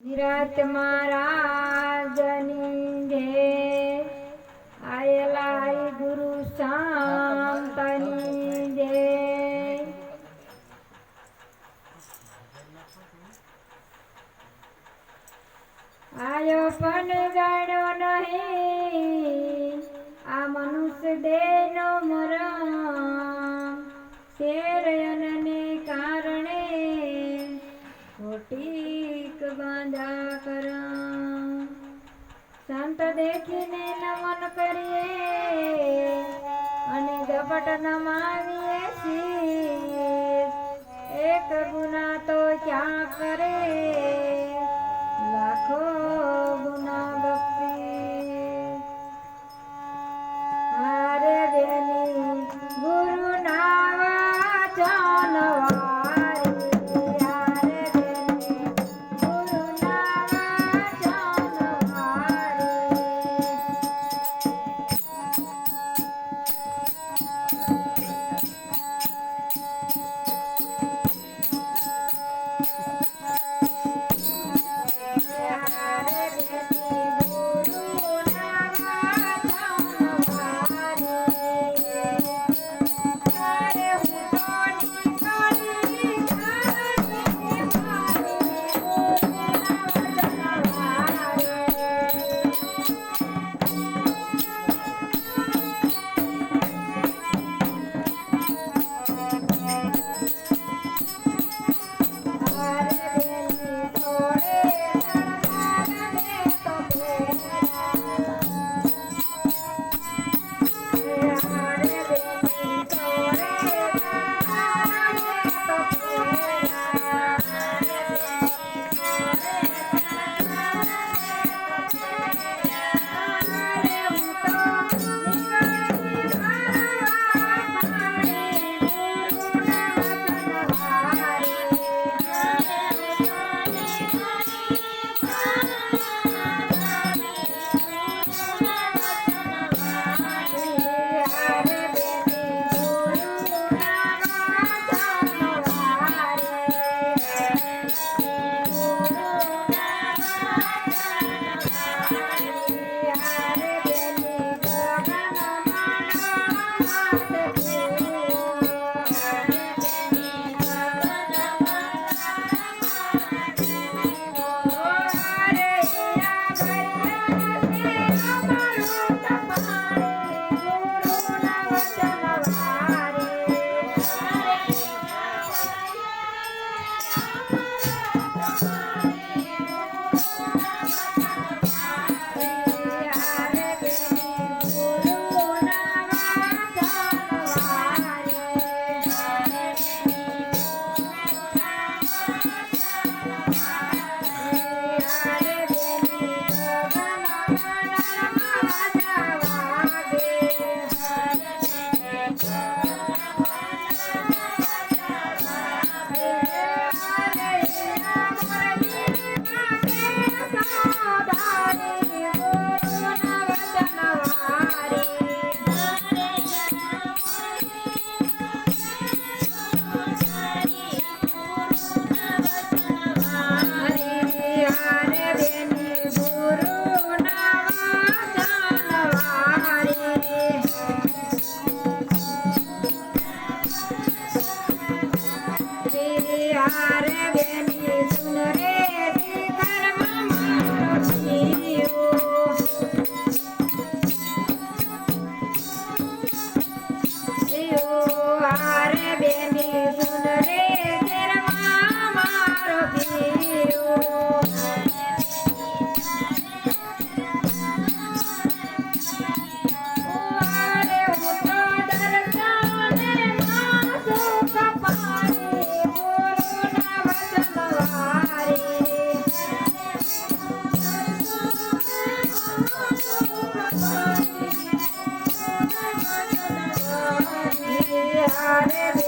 નિરાત મહારાજની ઘે આયેલા હરિ ગુરુ શાંતની જય આયો પણ જાણ્યો નહીં, આ મનુષ્ય દેહનો મરમ દેખીને નમન કરીએ અને ઝપટ નમાવીએ છીએ. એક ગુના તો ક્યાં કરે? Hare Hare